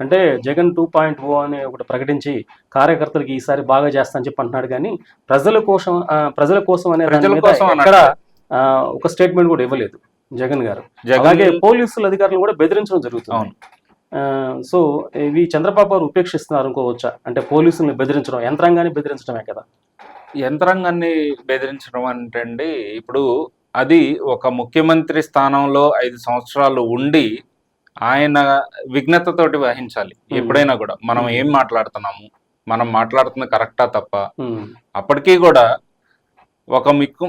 అంటే Jagan two point ఓ అని ఒకటి ప్రకటించి కార్యకర్తలకి ఈసారి బాగా చేస్తా అని చెప్పి అంటున్నాడు. కానీ ప్రజల కోసం ప్రజల కోసం అనే దాని ప్రజల మీద కోసం ఎక్కడ ఆ, ఒక స్టేట్మెంట్ కూడా ఇవ్వలేదు జగన్ గారు. అలాగే పోలీసుల అధికారులు కూడా బెదిరించడం జరుగుతుంది. సో ఇవి చంద్రబాబు గారు ఉపేక్షిస్తున్నారు అనుకోవచ్చా? అంటే పోలీసుల్ని బెదిరించడం యంత్రాంగాన్ని బెదిరించడమే కదా. యంత్రాంగాన్ని బెదిరించడం అంటే అండి ఇప్పుడు అది ఒక ముఖ్యమంత్రి స్థానంలో ఐదు సంవత్సరాలు ఉండి ఆయన విఘ్నతతోటి వహించాలి. ఎప్పుడైనా కూడా. మనం. ఏం మాట్లాడుతున్నాము? మనం మాట్లాడుతున్నది కరెక్టా తప్ప? అప్పటికీ కూడా ఒక మిక్కు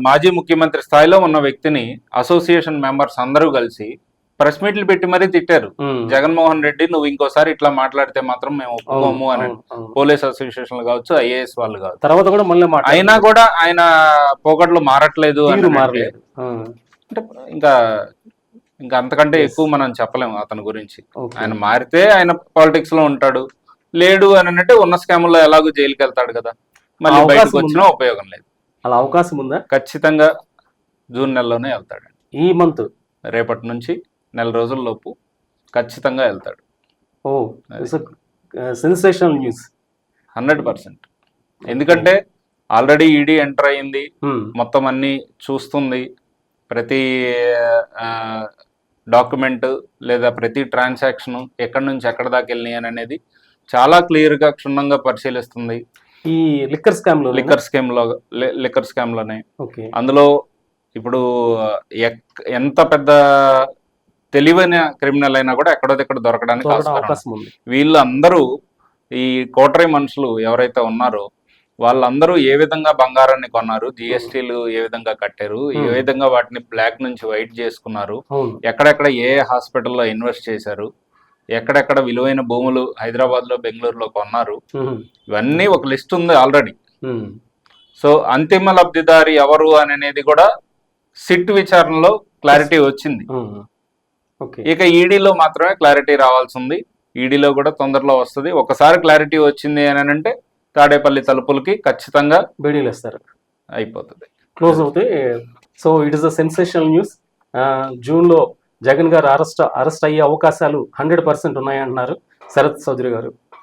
మాజీ ముఖ్యమంత్రి స్థాయిలో ఉన్న వ్యక్తిని అసోసియేషన్ మెంబర్స్ అందరూ కలిసి ప్రెస్ మీట్లు పెట్టి మరీ తిట్టారు. జగన్మోహన్ రెడ్డి నువ్వు ఇంకోసారి ఇట్లా మాట్లాడితే మాత్రం మేము ఒప్పుకోము అని. పోలీస్ అసోసియేషన్లు కావచ్చు ఐఏఎస్ వాళ్ళు కావచ్చు. తర్వాత కూడా మళ్ళీ అయినా కూడా ఆయన పోగొట్లు మారట్లేదు అని మారలేదు. అంటే ఇంకా ఇంకా అంతకంటే ఎక్కువ మనం చెప్పలేము అతని గురించి. ఆయన మారితే ఆయన పాలిటిక్స్లో ఉంటాడు. లేడు అని అంటే ఉన్న స్కాముల్లో ఎలాగో జైలుకి వెళ్తాడు కదా. మళ్ళీ బయటకు వచ్చినా? ఉపయోగం లేదు. అలా అవకాశం ఉందా? ఖచ్చితంగా జూన్ నెలలోనే వెళ్తాడు. ఈ మంత్? రేపటి నుంచి నెల రోజుల లోపు ఖచ్చితంగా వెళ్తాడు. ఓ సెన్సేషనల్ న్యూస్ హండ్రెడ్ పర్సెంట్. ఎందుకంటే ఆల్రెడీ ఈడీ ఎంటర్ అయింది మొత్తం అన్ని చూస్తుంది. ప్రతి డాక్యుమెంట్ లేదా ప్రతి ట్రాన్సాక్షన్ ఎక్కడి నుంచి ఎక్కడ దాకా వెళ్ళినాయి అని అనేది చాలా క్లియర్గా క్షుణ్ణంగా పరిశీలిస్తుంది. ఈ లిక్కర్ స్కామ్లో లిక్కర్ స్కామ్లో లిక్కర్ స్కామ్లోనే. అందులో ఇప్పుడు ఎంత పెద్ద తెలివైన క్రిమినల్ అయినా కూడా ఎక్కడో దగ్గర దొరకడానికి ఉంది. అవకాశం ఉంది. వీళ్ళందరూ ఈ కోటరీ మనుషులు ఎవరైతే ఉన్నారో వాళ్ళందరూ ఏ విధంగా బంగారాన్ని కొన్నారు? జిఎస్టీలు ఏ విధంగా కట్టారు? ఏ. విధంగా వాటిని బ్లాక్ నుంచి వైట్ చేసుకున్నారు? ఎక్కడెక్కడ ఏ హాస్పిటల్లో ఇన్వెస్ట్ చేశారు? ఎక్కడెక్కడ విలువైన భూములు హైదరాబాద్లో బెంగళూరులో కొన్నారు? ఇవన్నీ ఒక లిస్ట్ ఉంది ఆల్రెడీ. సో అంతిమ లబ్ధిదారి ఎవరు అని అనేది కూడా సిట్ విచారణలో క్లారిటీ వచ్చింది. ఇక ఈడీలో మాత్రమే క్లారిటీ రావాల్సి ఉంది. ఈడీలో కూడా తొందరలో వస్తుంది. ఒకసారి క్లారిటీ వచ్చింది అని అంటే తాడేపల్లి తలుపులకి ఖచ్చితంగా బీడీలు వేస్తారు. అయిపోతుంది. క్లోజ్ అవుతాయి so it is a sensational news జూన్లో జగన్ గారు అరెస్ట్ అరెస్ట్ అయ్యే అవకాశాలు హండ్రెడ్ పర్సెంట్ ఉన్నాయంటున్నారు శరత్ చౌదరి గారు.